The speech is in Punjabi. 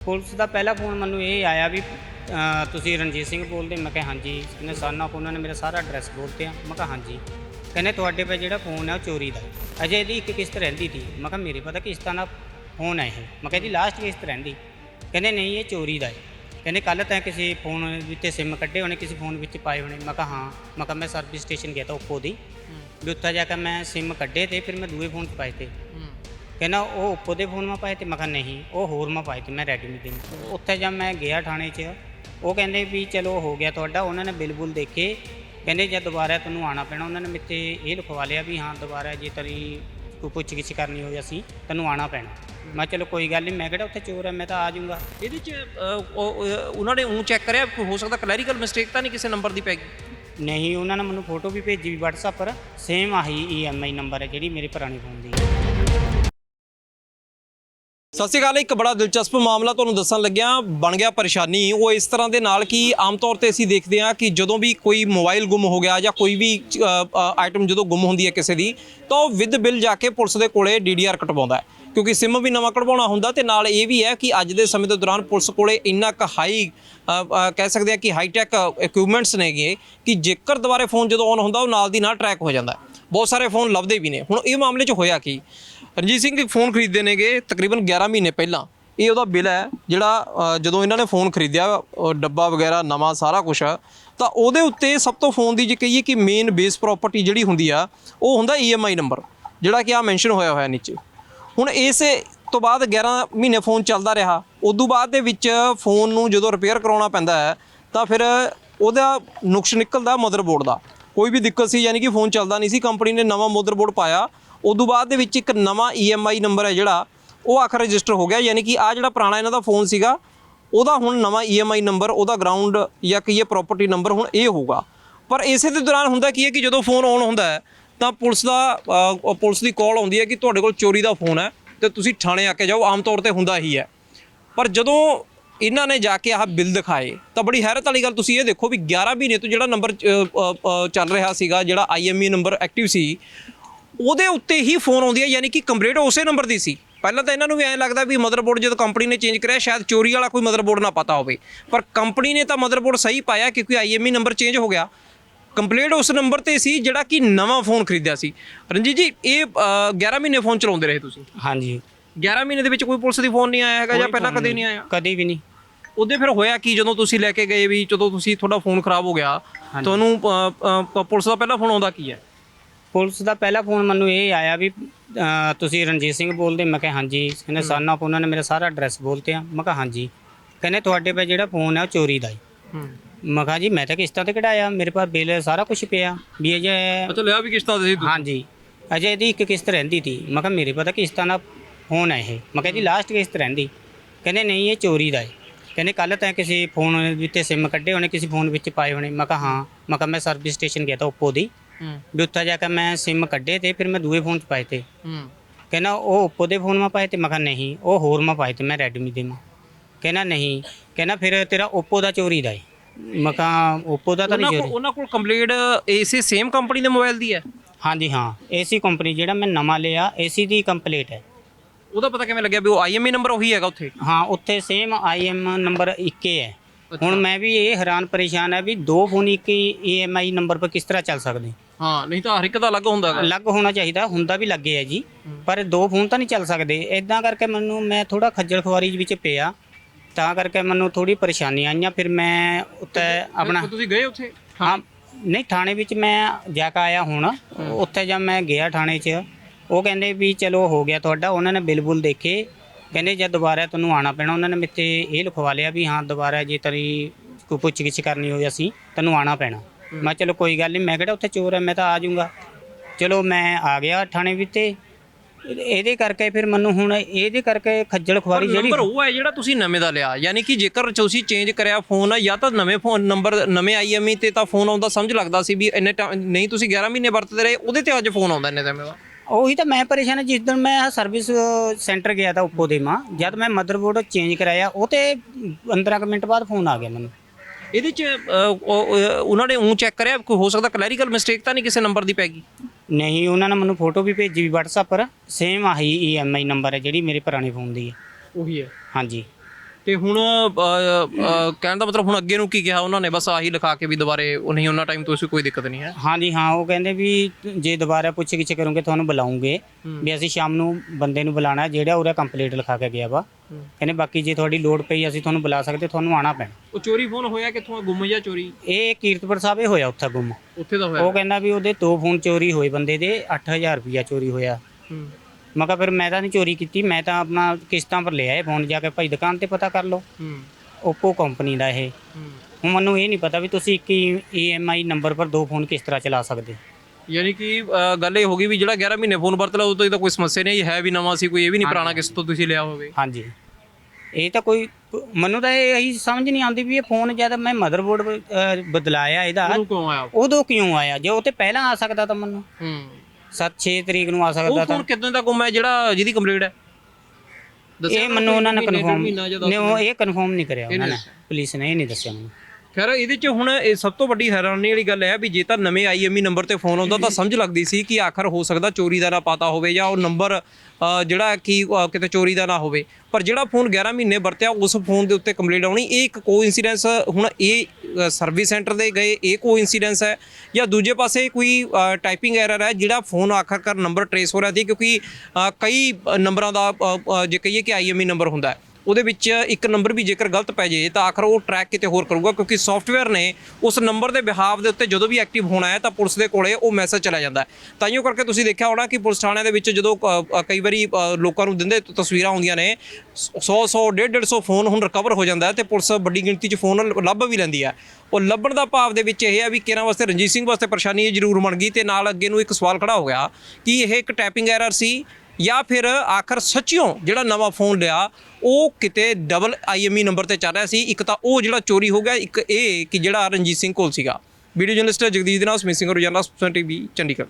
ਪੁਲਿਸ ਦਾ ਪਹਿਲਾ ਫੋਨ ਮੈਨੂੰ ਇਹ ਆਇਆ ਵੀ ਤੁਸੀਂ ਰਣਜੀਤ ਸਿੰਘ ਬੋਲਦੇ। ਮੈਂ ਕਿਹਾ ਹਾਂਜੀ। ਕਹਿੰਦੇ ਸਾਨਾ ਉਹਨਾਂ ਨੇ ਮੇਰਾ ਸਾਰਾ ਐਡਰੈਸ ਬੋਲਤੇ ਆ। ਮੈਂ ਕਿਹਾ ਹਾਂਜੀ। ਕਹਿੰਦੇ ਤੁਹਾਡੇ ਪੇ ਜਿਹੜਾ ਫੋਨ ਹੈ ਉਹ ਚੋਰੀ ਦਾ। ਅਜੇ ਇਹਦੀ ਇੱਕ ਕਿਸ਼ਤ ਰਹਿੰਦੀ ਸੀ। ਮੈਂ ਕਿਹਾ ਮੇਰੇ ਪਤਾ ਕਿਸ਼ਤਾਂ ਦਾ ਫੋਨ ਹੈ ਇਹ। ਮੈਂ ਕਿਹਾ ਜੀ ਲਾਸਟ ਕਿਸ਼ਤ ਰਹਿੰਦੀ। ਕਹਿੰਦੇ ਨਹੀਂ ਇਹ ਚੋਰੀ ਦਾ ਹੈ। ਕਹਿੰਦੇ ਕੱਲ ਤਾਂ ਕਿਸੇ ਫੋਨ ਵਿੱਚ ਸਿਮ ਕੱਢੇ ਹੋਣੇ ਕਿਸੇ ਫੋਨ ਵਿੱਚ ਪਾਏ ਹੋਣੇ। ਮੈਂ ਕਿਹਾ ਹਾਂ। ਮੈਂ ਕਿਹਾ ਮੈਂ ਸਰਵਿਸ ਸਟੇਸ਼ਨ ਗਿਆ ਤਾਂ ਓਪੋ ਦੀ। ਵੀ ਉੱਥੇ ਜਾ ਕੇ ਮੈਂ ਸਿਮ ਕੱਢੇ ਤੇ ਫਿਰ ਮੈਂ ਦੂਏ ਫੋਨ 'ਚ ਪਾਏ ਤੇ। ਕਹਿੰਦਾ ਉਹ ਓਪੋ ਦੇ ਫੋਨ ਮਾ ਪਾਏ ਤੇ ਮੈਂ ਕਿਹਾ ਨਹੀਂ ਉਹ ਹੋਰ ਮਾ ਪਾਏ ਤੇ ਮੈਂ ਰੈਡਮੀ ਦੇ ਉੱਥੇ ਜਦ ਮੈਂ ਗਿਆ ਥਾਣੇ 'ਚ ਉਹ ਕਹਿੰਦੇ ਵੀ ਚਲੋ ਹੋ ਗਿਆ ਤੁਹਾਡਾ ਉਹਨਾਂ ਨੇ ਬਿੱਲ ਬੁੱਲ ਦੇਖੇ। ਕਹਿੰਦੇ ਜਦ ਦੁਬਾਰਾ ਤੁਹਾਨੂੰ ਆਣਾ ਪੈਣਾ ਉਹਨਾਂ ਨੇ ਮੇਤੇ ਇਹ ਲਿਖਵਾ ਲਿਆ ਵੀ ਹਾਂ ਦੁਬਾਰਾ ਜੇ ਤੇਰੀ ਕੋਈ ਪੁੱਛ ਗਿੱਛ ਕਰਨੀ ਹੋਈ ਅਸੀਂ ਤੈਨੂੰ ਆਣਾ ਪੈਣਾ। ਮੈਂ ਕਿਹਾ ਚਲੋ ਕੋਈ ਗੱਲ ਨਹੀਂ ਮੈਂ ਕਿਹੜਾ ਉੱਥੇ ਚੋਰ ਹੈ ਮੈਂ ਤਾਂ ਆ ਜਾਊਂਗਾ। ਇਹਦੇ ਚ ਉਹ- ਉਹਨਾਂ ਨੇ ਉਹ ਚੈੱਕ ਕਰਿਆ ਕੋਈ ਹੋ ਸਕਦਾ ਕਲੈਰੀਕਲ ਮਿਸਟੇਕ ਤਾਂ ਨਹੀਂ ਕਿਸੇ ਨੰਬਰ ਦੀ ਪੈ ਗਈ? ਨਹੀਂ ਉਹਨਾਂ ਨੇ ਮੈਨੂੰ ਫੋਟੋ ਵੀ ਭੇਜੀ ਵੀ WhatsApp ਪਰ ਸੇਮ ਆਹੀ EMI ਨੰਬਰ ਹੈ ਜਿਹੜੀ ਮੇਰੇ ਪੁਰਾਣੇ ਫੋਨ ਦੀ। ਹੈ ਸਤਿ ਸ਼੍ਰੀ ਅਕਾਲ, ਇੱਕ ਬੜਾ ਦਿਲਚਸਪ ਮਾਮਲਾ ਤੁਹਾਨੂੰ ਦੱਸਣ ਲੱਗਿਆ, ਬਣ ਗਿਆ ਪਰੇਸ਼ਾਨੀ। ਉਹ ਇਸ ਤਰ੍ਹਾਂ ਦੇ ਨਾਲ ਕਿ ਆਮ ਤੌਰ ਤੇ ਅਸੀਂ ਦੇਖਦੇ ਹਾਂ ਕਿ ਜਦੋਂ ਵੀ ਕੋਈ ਮੋਬਾਈਲ ਗੁੰਮ ਹੋ ਗਿਆ ਜਾਂ ਕੋਈ ਵੀ ਆਈਟਮ ਜਦੋਂ ਗੁੰਮ ਹੁੰਦੀ ਹੈ ਕਿਸੇ ਦੀ, ਤਾਂ ਉਹ ਵਿਦ ਬਿੱਲ ਜਾ ਕੇ ਪੁਲਿਸ ਦੇ ਕੋਲੇ ਡੀਡੀਆਰ ਕਟਵਾਉਂਦਾ ਹੈ। ਕਿਉਂਕਿ ਸਿਮ ਵੀ ਨਵਾਂ ਕਢਵਾਉਣਾ ਹੁੰਦਾ ਤੇ ਨਾਲ ਇਹ ਵੀ ਹੈ ਕਿ ਅੱਜ ਦੇ ਸਮੇਂ ਦੇ ਦੌਰਾਨ ਪੁਲਿਸ ਕੋਲੇ ਇੰਨਾ ਕੁ ਹਾਈ ਕਹਿ ਸਕਦੇ ਆ ਕਿ ਹਾਈ ਟੈਕ ਇਕਵਿਪਮੈਂਟਸ ਨੇਗੇ ਕਿ ਜੇਕਰ ਦੁਬਾਰੇ ਫੋਨ ਜਦੋਂ ਔਨ ਹੁੰਦਾ, ਉਹ ਨਾਲ ਦੀ ਨਾਲ ਟਰੈਕ ਹੋ ਜਾਂਦਾ ਹੈ। ਬਹੁਤ ਸਾਰੇ ਫੋਨ ਲੱਭਦੇ ਵੀ ਨੇ। ਹੁਣ ਇਹ ਮਾਮਲੇ 'ਚ ਹੋਇਆ ਕੀ? ਰਣਜੀਤ ਸਿੰਘ ਫੋਨ ਖਰੀਦਦੇ ਨੇਗੇ ਤਕਰੀਬਨ 11 ਮਹੀਨੇ ਪਹਿਲਾਂ। ਇਹ ਉਹਦਾ ਬਿੱਲ ਹੈ ਜਿਹੜਾ ਜਦੋਂ ਇਹਨਾਂ ਨੇ ਫੋਨ ਖਰੀਦਿਆ ਡੱਬਾ ਵਗੈਰਾ, ਨਵਾਂ ਸਾਰਾ ਕੁਝ ਤਾਂ ਉਹਦੇ ਉੱਤੇ ਸਭ ਤੋਂ ਫੋਨ ਦੀ ਜੇ ਕਹੀਏ ਕਿ ਮੇਨ ਬੇਸ ਪ੍ਰਾਪਰਟੀ ਜਿਹੜੀ ਹੁੰਦੀ ਆ, ਉਹ ਹੁੰਦਾ EMI ਨੰਬਰ ਜਿਹੜਾ ਕਿ ਆ ਮੈਂਸ਼ਨ ਹੋਇਆ ਹੋਇਆ ਨੀਚੇ। ਹੁਣ ਇਸੇ ਤੋਂ ਬਾਅਦ 11 ਮਹੀਨੇ ਫੋਨ ਚੱਲਦਾ ਰਿਹਾ। ਉਦੋਂ ਬਾਅਦ ਦੇ ਵਿੱਚ ਫੋਨ ਨੂੰ ਜਦੋਂ ਰਿਪੇਅਰ ਕਰਾਉਣਾ ਪੈਂਦਾ ਹੈ, ਤਾਂ ਫਿਰ ਉਹਦਾ ਨੁਕਸ ਨਿਕਲਦਾ ਮਦਰਬੋਰਡ ਦਾ। ਕੋਈ ਵੀ ਦਿੱਕਤ ਸੀ, ਯਾਨੀ ਕਿ ਫੋਨ ਚੱਲਦਾ ਨਹੀਂ ਸੀ, ਕੰਪਨੀ ਨੇ ਨਵਾਂ ਮਦਰਬੋਰਡ ਪਾਇਆ। ਉਦੋਂ ਬਾਅਦ ਦੇ ਵਿੱਚ ਇੱਕ ਨਵਾਂ EMI ਨੰਬਰ ਹੈ ਜਿਹੜਾ, ਉਹ ਆਖਰ ਰਜਿਸਟਰ ਹੋ ਗਿਆ, ਯਾਨੀ ਕਿ ਆ ਜਿਹੜਾ ਪੁਰਾਣਾ ਇਹਨਾਂ ਦਾ ਫੋਨ ਸੀਗਾ, ਉਹਦਾ ਹੁਣ ਨਵਾਂ EMI ਨੰਬਰ, ਉਹਦਾ ਗਰਾਊਂਡ ਜਾਂ ਕਹੀਏ ਪ੍ਰਾਪਰਟੀ ਨੰਬਰ ਹੁਣ ਇਹ ਹੋਊਗਾ। ਪਰ ਇਸੇ ਦੇ ਦੌਰਾਨ ਹੁੰਦਾ ਕੀ ਹੈ ਕਿ ਜਦੋਂ ਫੋਨ ਆਨ ਹੁੰਦਾ ਹੈ, ਤਾਂ ਪੁਲਿਸ ਦਾ ਪੁਲਿਸ ਦੀ ਕਾਲ ਆਉਂਦੀ ਹੈ ਕਿ ਤੁਹਾਡੇ ਕੋਲ ਚੋਰੀ ਦਾ ਫੋਨ ਹੈ, ਤੇ ਤੁਸੀਂ ਥਾਣੇ ਆ ਕੇ ਜਾਓ, ਆਮ ਤੌਰ ਤੇ ਹੁੰਦਾ ਹੀ ਹੈ। ਪਰ ਜਦੋਂ ਇਹਨਾਂ ਨੇ ਜਾ ਕੇ ਆਹ ਬਿੱਲ ਦਿਖਾਏ। ਤਾਂ ਬੜੀ ਹੈਰਤ ਵਾਲੀ ਗੱਲ ਤੁਸੀਂ ਇਹ ਦੇਖੋ ਵੀ 11 ਮਹੀਨੇ ਤੋਂ ਜਿਹੜਾ ਨੰਬਰ ਚੱਲ ਰਿਹਾ ਸੀਗਾ ਜਿਹੜਾ IME ਨੰਬਰ ਐਕਟਿਵ ਸੀ ਉਹਦੇ ਉੱਤੇ ਹੀ ਫੋਨ ਆਉਂਦੀ ਹੈ ਯਾਨੀ ਕਿ ਕੰਪਲੀਟ ਉਸੇ ਨੰਬਰ ਦੀ ਸੀ। ਪਹਿਲਾਂ ਤਾਂ ਇਹਨਾਂ ਨੂੰ ਵੀ ਐਂ ਲੱਗਦਾ ਵੀ ਮਦਰਬੋਰਡ ਜਦੋਂ ਕੰਪਨੀ ਨੇ ਚੇਂਜ ਕਰਿਆ ਸ਼ਾਇਦ ਚੋਰੀ ਵਾਲਾ ਕੋਈ ਮਦਰਬੋਰਡ ਨਾ ਪਤਾ ਹੋਵੇ। ਪਰ ਕੰਪਨੀ ਨੇ ਤਾਂ ਮਦਰਬੋਰਡ ਸਹੀ ਪਾਇਆ ਕਿਉਂਕਿ IME ਨੰਬਰ ਚੇਂਜ ਹੋ ਗਿਆ। ਕੰਪਲੀਟ ਉਸ ਨੰਬਰ ਤੇ ਸੀ ਜਿਹੜਾ ਕਿ ਨਵਾਂ ਫੋਨ ਖਰੀਦਿਆ ਸੀ। ਰਣਜੀਤ ਜੀ ਇਹ ਅ, 11 ਮਹੀਨੇ ਫੋਨ ਚਲਾਉਂਦੇ ਰਹੇ ਤੁਸੀਂ? ਹਾਂਜੀ। 11 ਮਹੀਨੇ ਦੇ ਵਿੱਚ ਕੋਈ ਪੁਲਿਸ ਦੀ ਫੋਨ ਨਹੀਂ ਆਇਆ ਹੈਗਾ ਜਾਂ ਪਹਿਲਾਂ ਕਦੇ ਨਹੀਂ ਆਇਆ? ਕਦੀ ਵੀ ਨਹੀਂ। ਉਹਦੇ ਫਿਰ ਹੋਇਆ ਕੀ? ਜਦੋਂ ਤੁਸੀਂ ਲੈ ਕੇ ਗਏ ਵੀ ਜਦੋਂ ਤੁਸੀਂ ਤੁਹਾਡਾ ਫੋਨ ਖਰਾਬ ਹੋ ਗਿਆ ਤੁਹਾਨੂੰ ਅ, ਅ, ਪੁਲਿਸ ਦਾ ਪਹਿਲਾ ਫੋਨ ਆਉਂਦਾ ਕੀ ਹੈ? ਪੁਲਿਸ ਦਾ ਪਹਿਲਾ ਫੋਨ ਮੈਨੂੰ ਇਹ ਆਇਆ ਵੀ ਅਹ, ਤੁਸੀਂ ਰਣਜੀਤ ਸਿੰਘ ਬੋਲਦੇ ਮੈਂ ਕਿਹਾ ਹਾਂਜੀ। ਕਹਿੰਦੇ ਸਾਨਾ ਉਹਨਾਂ ਨੇ ਮੇਰਾ ਸਾਰਾ ਐਡਰੈਸ ਬੋਲਤੇ ਆ ਮੈਂ ਕਿਹਾ ਹਾਂਜੀ। ਕਹਿੰਦੇ ਤੁਹਾਡੇ ਪੇ ਜਿਹੜਾ ਫੋਨ ਹੈ ਉਹ ਚੋਰੀ ਦਾ ਹੈ। ਮੈਂ ਕਿਹਾ ਜੀ ਮੈਂ ਤਾਂ ਕਿਸ਼ਤਾਂ ਤੇ ਕਢਾਇਆ। ਮੇਰੇ ਪਾਸ ਬਿੱਲ ਸਾਰਾ ਕੁਝ ਪਿਆ। ਵੀ ਅਜੇ ਅੱਛਾ ਲਿਆ ਵੀ ਕਿਸ਼ਤਾਂ ਦੇ ਹਾਂਜੀ। ਅਜੇ ਇਹਦੀ ਇੱਕ ਕਿਸ਼ਤ ਰਹਿੰਦੀ ਸੀ ਮੈਂ ਕਿਹਾ ਮੇਰੇ ਪਤਾ ਕਿਸ਼ਤਾਂ ਦਾ ਫੋਨ ਹੈ ਇਹ। ਮੈਂ ਕਿਹਾ ਜੀ ਲਾਸਟ ਕਿਸ਼ਤ ਰਹਿੰਦੀ। ਕਹਿੰਦੇ ਨਹੀਂ ਇਹ ਚੋਰੀ ਦਾ ਹੈ ਕਹਿੰਦੇ ਕੱਲ ਤਾਂ ਕਿਸੇ ਫੋਨ ਵਿੱਚ ਸਿਮ ਕੱਢੇ ਹੋਣੇ ਕਿਸੇ ਫੋਨ ਵਿੱਚ ਪਾਏ ਹੋਣੇ। ਮੈਂ ਕਿਹਾ ਹਾਂ। ਮੈਂ ਕਿਹਾ ਮੈਂ ਸਰਵਿਸ ਸਟੇਸ਼ਨ ਗਿਆ ਤਾਂ ਓਪੋ ਦੀ। ਹੂੰ। ਵੀ ਉੱਥੇ ਜਾ ਕੇ ਮੈਂ ਸਿਮ ਕੱਢੇ ਤੇ ਫਿਰ ਮੈਂ ਦੂਏ ਫੋਨ 'ਚ ਪਾਏ ਤੇ। ਹੂੰ। ਕਹਿੰਦਾ ਉਹ ਓਪੋ ਦੇ ਫੋਨ ਮਾ ਪਾਏ ਤੇ? ਮੈਂ ਕਿਹਾ ਨਹੀਂ ਉਹ ਹੋਰ ਮਾ ਪਾਏ ਤੇ ਮੈਂ ਰੈਡਮੀ ਦੇ ਮਾ। ਕਹਿੰਦਾ ਨਹੀਂ। ਕਹਿੰਦਾ ਫਿਰ ਤੇਰਾ ਓਪੋ ਦਾ ਚੋਰੀ ਦਾ ਹੈ ਮੈਂ ਕਿਹਾ ਓਪੋ ਦਾ ਤਾਂ ਉਹਨਾਂ ਨਹੀਂ ਕੋਲ ਚੋਰੀ। ਉਹਨਾਂ ਕੋਲ ਕੰਪਲੀਟ ਇਸੇ ਸੇਮ ਕੰਪਨੀ ਦੇ ਮੋਬਾਈਲ ਦੀ ਹੈ? ਹਾਂਜੀ ਹਾਂ। ਏਸੀ ਕੰਪਨੀ ਜਿਹੜਾ ਮੈਂ ਨਵਾਂ ਲਿਆ ਏਸੀ ਦੀ ਕੰਪਲੀਟ ਹੈ। ਉਹਦਾ ਪਤਾ ਕਿਵੇਂ ਲੱਗਿਆ ਵੀ ਉਹ IME ਨੰਬਰ ਉਹੀ ਹੈਗਾ ਉੱਥੇ? ਹਾਂ ਉੱਥੇ ਸੇਮ ਆਈਐਮ ਨੰਬਰ 21 ਹੈ ਹੁਣ ਮੈਂ ਵੀ ਇਹ ਹੈਰਾਨ ਪਰੇਸ਼ਾਨ ਹੈ ਵੀ ਦੋ ਫੋਨ ਇੱਕ ਹੀ EMI ਨੰਬਰ 'ਤੇ ਕਿਸ ਤਰ੍ਹਾਂ ਚੱਲ ਸਕਦੇ। ਹਾਂ ਨਹੀਂ ਤਾਂ ਹਰ ਇੱਕ ਦਾ ਅਲੱਗ ਹੁੰਦਾ ਹੈਗਾ ਅਲੱਗ ਹੋਣਾ ਚਾਹੀਦਾ ਹੁੰਦਾ ਵੀ ਲੱਗੇ ਹੈ ਜੀ। ਪਰ ਦੋ ਫੋਨ ਤਾਂ ਨਹੀਂ ਚੱਲ ਸਕਦੇ। ਇਦਾਂ ਕਰਕੇ ਮੈਨੂੰ ਮੈਂ ਥੋੜਾ ਖੱਜਲ ਖੁਆਰੀ ਵਿੱਚ ਪਿਆ। ਤਾਂ ਕਰਕੇ ਮੈਨੂੰ ਥੋੜੀ ਪਰੇਸ਼ਾਨੀ ਆਈਆਂ ਫਿਰ ਮੈਂ ਉੱਤੇ ਆਪਣਾ ਤੁਸੀਂ ਗਏ ਉੱਥੇ? ਹਾਂ ਨਹੀਂ ਥਾਣੇ ਵਿੱਚ ਮੈਂ ਜਾ ਕੇ ਆਇਆ ਹੁਣ। ਉੱਥੇ ਜਦ ਮੈਂ ਗਿਆ ਥਾਣੇ 'ਚ ਉਹ ਕਹਿੰਦੇ ਵੀ ਚਲੋ ਹੋ ਗਿਆ ਤੁਹਾਡਾ ਉਹਨਾਂ ਨੇ ਬਿੱਲ ਬੁੱਲ ਦੇਖੇ। ਕਹਿੰਦੇ ਜਦ ਦੁਬਾਰਾ ਤੁਹਾਨੂੰ ਆਣਾ ਪੈਣਾ ਉਹਨਾਂ ਨੇ ਮੇਤੇ ਇਹ ਲਿਖਵਾ ਲਿਆ ਵੀ ਹਾਂ ਦੁਬਾਰਾ ਜੇ ਤੇਰੀ ਕੋਈ ਪੁੱਛ ਗਿੱਛ ਕਰਨੀ ਹੋਈ ਅਸੀਂ ਤੈਨੂੰ ਆਣਾ ਪੈਣਾ। ਮੈਂ ਚਲੋ ਕੋਈ ਗੱਲ ਨਹੀਂ ਮੈਂ ਕਿਹੜਾ ਉੱਥੇ ਚੋਰ ਹੈ ਮੈਂ ਤਾਂ ਆ ਜਾਊਂਗਾ। ਚਲੋ ਮੈਂ ਆ ਗਿਆ ਥਾਣੇ ਵਿੱਚ। ਤੇ ਇਹਦੇ ਕਰਕੇ ਫਿਰ ਮੈਨੂੰ ਹੁਣ ਇਹਦੇ ਕਰਕੇ ਖੱਜਲ ਖੁਆਰੀ ਜਿਹੜੀ ਨੰਬਰ ਉਹ ਹੈ ਜਿਹੜਾ ਤੁਸੀਂ ਨਵੇਂ ਦਾ ਲਿਆ। ਯਾਨੀ ਕਿ ਜੇਕਰ ਤੁਸੀਂ ਚੇਂਜ ਕਰਿਆ ਫੋਨ ਜਾਂ ਤਾਂ ਨਵੇਂ ਫੋਨ ਨੰਬਰ ਨਵੇਂ IME ਤੇ ਤਾਂ ਫੋਨ ਆਉਂਦਾ ਸਮਝ ਲੱਗਦਾ ਸੀ ਵੀ ਇੰਨੇ ਨਹੀਂ ਤੁਸੀਂ 11 ਮਹੀਨੇ ਵਰਤਦੇ ਰਹੇ ਉਹਦੇ ਤੇ ਅੱਜ ਫੋਨ ਆਉਂਦਾ ਇੰਨੇ ਸਮੇਂ ਬਾਅਦ। ਉਹੀ ਤਾਂ ਮੈਂ ਪਰੇਸ਼ਾਨ ਹਾਂ ਜਿਸ ਦਿਨ ਮੈਂ ਸਰਵਿਸ ਸੈਂਟਰ ਗਿਆ ਤਾਂ ਉੱਪੋ ਦੇ ਮਾਂ ਜਦ ਮੈਂ ਮਦਰਬੋਰਡ ਚੇਂਜ ਕਰਾਇਆ ਉਹ ਤੇ 15 ਕੁ ਮਿੰਟ ਬਾਅਦ ਫੋਨ ਆ ਗਿਆ ਮੈਨੂੰ। ਇਹਦੇ ਚ ਅ, ਉਹ- ਉਹ- ਉਹਨਾਂ ਨੇ ਉਹ ਚੈੱਕ ਕਰਿਆ ਕੋਈ ਹੋ ਸਕਦਾ ਕਲੈਰੀਕਲ ਮਿਸਟੇਕ ਤਾਂ ਨਹੀਂ ਕਿਸੇ ਨੰਬਰ ਦੀ ਪੈ ਗਈ? ਨਹੀਂ ਉਹਨਾਂ ਨੇ ਮੈਨੂੰ ਫੋਟੋ ਵੀ ਭੇਜੀ ਵੀ WhatsApp ਪਰ ਸੇਮ ਆਹੀ EMI ਨੰਬਰ ਹੈ ਜਿਹੜੀ ਮੇਰੇ ਪੁਰਾਣੇ ਫੋਨ ਦੀ ਹੈ। ਉਹੀ ਹੈ। ਹਾਂਜੀ। ਤੇ ਹੁਣ ਅ, ਅ, ਕਹਿਣ ਦਾ ਮਤਲਬ ਹੁਣ ਅੱਗੇ ਨੂੰ ਕੀ ਕਿਹਾ ਉਹਨਾਂ ਨੇ? ਬਸ ਆਹੀ ਲਿਖਾ ਕੇ ਵੀ ਦੁਬਾਰੇ ਉਹ ਨਹੀਂ ਉਹਨਾਂ ਟਾਈਮ ਤੋਂ ਅਸੀਂ ਕੋਈ ਦਿੱਕਤ ਨਹੀਂ ਹੈ। ਹਾਂਜੀ ਹਾਂ ਉਹ ਕਹਿੰਦੇ ਵੀ ਜੇ ਦੁਬਾਰਾ ਪੁੱਛ ਗਿੱਛ ਕਰੋਗੇ ਤੁਹਾਨੂੰ ਬੁਲਾਉਂਗੇ। ਵੀ ਅਸੀਂ ਸ਼ਾਮ ਨੂੰ ਬੰਦੇ ਨੂੰ ਬੁਲਾਣਾ ਜਿਹੜਾ ਉਹਦਾ ਕੰਪਲੀਟ ਲਿਖਾ ਕੇ ਗਿਆ ਵਾ। ਕਹਿੰਦੇ ਬਾਕੀ ਜੇ ਤੁਹਾਡੀ ਲੋੜ ਪਈ ਅਸੀਂ ਤੁਹਾਨੂੰ ਬੁਲਾ ਸਕਦੇ ਤੁਹਾਨੂੰ ਆਣਾ ਪੈਣਾ। ਉਹ ਚੋਰੀ ਫੋਨ ਹੋਇਆ ਕਿੱਥੋਂ ਗੁੰਮ ਜਾਂ ਚੋਰੀ? ਇਹ ਕੀਰਤਪੁਰ ਸਾਹਿਬ ਇਹ ਹੋਇਆ ਉੱਥੇ ਗੁੰਮ। ਉੱਥੇ ਦਾ ਉਹ ਕਹਿੰਦਾ ਵੀ ਉਹਦੇ ਦੋ ਫੋਨ ਚੋਰੀ ਹੋਏ ਬੰਦੇ ਦੇ 8000 ਰੁਪਇਆ ਚੋਰੀ ਹੋਇਆ। ਹੂੰ। ਮੈਂ ਕਿਹਾ ਫਿਰ ਮੈਂ ਤਾਂ ਨਹੀਂ ਚੋਰੀ ਕੀਤੀ ਮੈਂ ਤਾਂ ਆਪਣਾ ਕਿਸ਼ਤਾਂ ਪਰ ਲਿਆ ਇਹ ਫੋਨ ਜਾ ਕੇ ਭਾਈ ਦੁਕਾਨ ਤੇ ਪਤਾ ਕਰ ਲਓ। ਹੂੰ। ਓਪੋ ਕੰਪਨੀ ਦਾ ਇਹ। ਹੂੰ। ਹੁਣ ਮੈਨੂੰ ਇਹ ਨਹੀਂ ਪਤਾ ਵੀ ਤੁਸੀਂ ਇੱਕ ਈਐਮਆਈ ਨੰਬਰ ਪਰ ਦੋ ਫੋਨ ਕਿਸ ਤਰ੍ਹਾਂ ਚਲਾ ਸਕਦੇ। ਯਾਨੀ ਕਿ ਅ, ਗੱਲ ਇਹ ਹੋ ਗਈ ਵੀ ਜਿਹੜਾ 11 ਮਹੀਨੇ ਫੋਨ ਵਰਤ ਲਿਆ ਉਹ ਤੋਂ ਤਾਂ ਕੋਈ ਸਮੱਸਿਆ ਨਹੀਂ ਹੈ ਵੀ ਨਵਾਂ ਸੀ ਕੋਈ ਇਹ ਵੀ ਨਹੀਂ ਪੁਰਾਣਾ ਕਿਸ ਤੋਂ ਤੁਸੀਂ ਲਿਆ ਹੋਵੇ। ਹਾਂਜੀ। ਇਹ ਤਾਂ ਕੋਈ ਮੈਨੂੰ ਤਾਂ ਇਹ ਇਹੀ ਸਮਝ ਨਹੀਂ ਆਉਂਦੀ ਵੀ ਇਹ ਫੋਨ ਜਦ ਮੈਂ ਮਦਰਬੋਰਡ ਬਦਲਾਇਆ ਇਹਦਾ ਉਹਨੂੰ ਕਿਉਂ ਆਇਆ ਉਦੋਂ ਕਿਉਂ ਆਇਆ? ਜੇ ਉਹ ਤੇ ਪਹਿਲਾਂ ਆ ਸਕਦਾ ਤਾਂ ਮੈਨੂੰ। ਹੂੰ। 7-6 ਤਰੀਕ ਨੂੰ ਆ ਸਕਦਾ ਉਹ ਤਾਂ। ਫੋਨ ਕਿਦੋਂ ਦਾ ਗੁੰਮ ਹੈ ਜਿਹੜਾ ਜਿਹਦੀ ਕੰਪਲੀਟ ਹੈ? ਇਹ ਮੈਨੂੰ ਉਹਨਾਂ ਨੇ ਕਨਫਰਮ ਨਹੀਂ ਉਹ ਇਹ ਕਨਫਰਮ ਨਹੀਂ ਕਰਿਆ ਉਹਨਾਂ ਨੇ। ਪੁਲਿਸ ਨੇ ਇਹ ਨਹੀਂ ਦੱਸਿਆ ਮੈਨੂੰ। ਖੈਰ ਇਹਦੇ ਚ ਹੁਣ ਇਹ ਸਭ ਤੋਂ ਵੱਡੀ ਹੈਰਾਨੀ ਵਾਲੀ ਗੱਲ ਹੈ ਵੀ ਜੇ ਤਾਂ ਨਵੇਂ ਆਈਐਮਈ ਨੰਬਰ ਤੇ ਫੋਨ ਆਉਂਦਾ ਤਾਂ ਸਮਝ ਲੱਗਦੀ ਸੀ ਕਿ ਆਖਰ ਹੋ ਸਕਦਾ ਚੋਰੀ ਦਾ ਨਾ ਪਤਾ ਹੋਵੇ ਜਾਂ ਉਹ ਨੰਬਰ ਜਿਹੜਾ ਕਿ ਕਿਤੇ ਚੋਰੀ ਦਾ ਨਾ ਹੋਵੇ। ਪਰ ਜਿਹੜਾ ਫੋਨ 11 ਮਹੀਨੇ ਵਰਤਿਆ ਉਸ ਫੋਨ ਦੇ ਉੱਤੇ ਕੰਪਲੇਂਟ ਆਉਣੀ ਇਹ ਇੱਕ ਕੋਇਨਸੀਡੈਂਸ ਹੁਣ ਇਹ ਸਰਵਿਸ ਸੈਂਟਰ ਦੇ ਗਏ, ਇਹ ਕੋਇਨਸੀਡੈਂਸ ਹੈ। ਜਾਂ ਦੂਜੇ ਪਾਸੇ ਕੋਈ ਟਾਈਪਿੰਗ ਐਰਰ ਹੈ, ਜਿਹੜਾ ਫੋਨ ਆਖਰਕਾਰ ਨੰਬਰ ਟਰੇਸ ਹੋ ਰਿਹਾ ਸੀ, ਕਿਉਂਕਿ ਕਈ ਨੰਬਰਾਂ ਦਾ ਜੇ ਕਹੀਏ ਕਿ ਆਈਐਮਈ ਨੰਬਰ ਹੁੰਦਾ ਹੈ। ਉਹਦੇ ਵਿੱਚ ਇੱਕ ਨੰਬਰ ਵੀ ਜੇਕਰ ਗਲਤ ਪੈ ਜੇ ਤਾਂ ਆਖਰ ਉਹ ਟਰੈਕ ਕਿਤੇ ਹੋਰ ਕਰੂਗਾ, ਕਿਉਂਕਿ ਸੌਫਟਵੇਅਰ ਨੇ ਉਸ ਨੰਬਰ ਦੇ ਬਿਹਾਵ ਦੇ ਉੱਤੇ ਜਦੋਂ ਵੀ ਐਕਟਿਵ ਹੋਣਾ ਹੈ ਤਾਂ ਪੁਲਿਸ ਦੇ ਕੋਲੇ ਉਹ ਮੈਸੇਜ ਚਲਾ ਜਾਂਦਾ ਤਾਂ ਤਾਈਓ ਕਰਕੇ ਤੁਸੀਂ ਦੇਖਿਆ ਹੋਣਾ ਕਿ ਪੁਲਿਸ ਥਾਣਿਆਂ ਦੇ ਵਿੱਚ ਜਦੋਂ ਕਈ ਵਾਰੀ ਲੋਕਾਂ ਨੂੰ ਦਿੰਦੇ ਤਸਵੀਰਾਂ ਆਉਂਦੀਆਂ ਨੇ 100 100 150 150 ਫੋਨ ਹੁਣ ਰਿਕਵਰ ਹੋ ਜਾਂਦਾ ਹੈ ਤੇ ਪੁਲਿਸ ਵੱਡੀ ਗਿਣਤੀ 'ਚ ਫੋਨ ਲੱਭ ਵੀ ਲੈਂਦੀ ਹੈ। ਉਹ ਲੱਭਣ ਦਾ ਭਾਵ ਦੇ ਵਿੱਚ ਇਹ ਹੈ ਵੀ ਕਿਹਨਾਂ ਵਾਸਤੇ? ਰਣਜੀਤ ਸਿੰਘ ਵਾਸਤੇ ਪਰੇਸ਼ਾਨੀ ਇਹ ਜ਼ਰੂਰ ਬਣ ਗਈ ਤੇ ਨਾਲ ਅੱਗੇ ਨੂੰ ਇੱਕ ਸਵਾਲ ਖੜਾ ਹੋ ਗਿਆ ਕਿ ਇਹ ਇੱਕ ਟੈਪਿੰਗ ਐਰਰ ਸੀ। ਜਾਂ ਫਿਰ ਆਖਰ ਸੱਚਿਓ ਜਿਹੜਾ ਨਵਾਂ ਫੋਨ ਲਿਆ, ਉਹ ਕਿਤੇ ਡਬਲ ਆਈਐਮਈ ਨੰਬਰ ਤੇ ਚੱਲ ਰਿਹਾ ਸੀ। ਇੱਕ ਤਾਂ ਉਹ ਜਿਹੜਾ ਚੋਰੀ ਹੋ ਗਿਆ, ਇੱਕ ਇਹ ਕਿ ਜਿਹੜਾ ਰਣਜੀਤ ਸਿੰਘ ਕੋਲ ਸੀਗਾ। ਵੀਡੀਓ ਜਰਨਲਿਸਟ ਜਗਦੀਸ਼ ਦੇ ਨਾਲ ਸਮਿਤ ਸਿੰਘ, ਰੋਜ਼ਾਨਾ ਸਪੋਕਨ ਟੀਵੀ ਚੰਡੀਗੜ੍ਹ।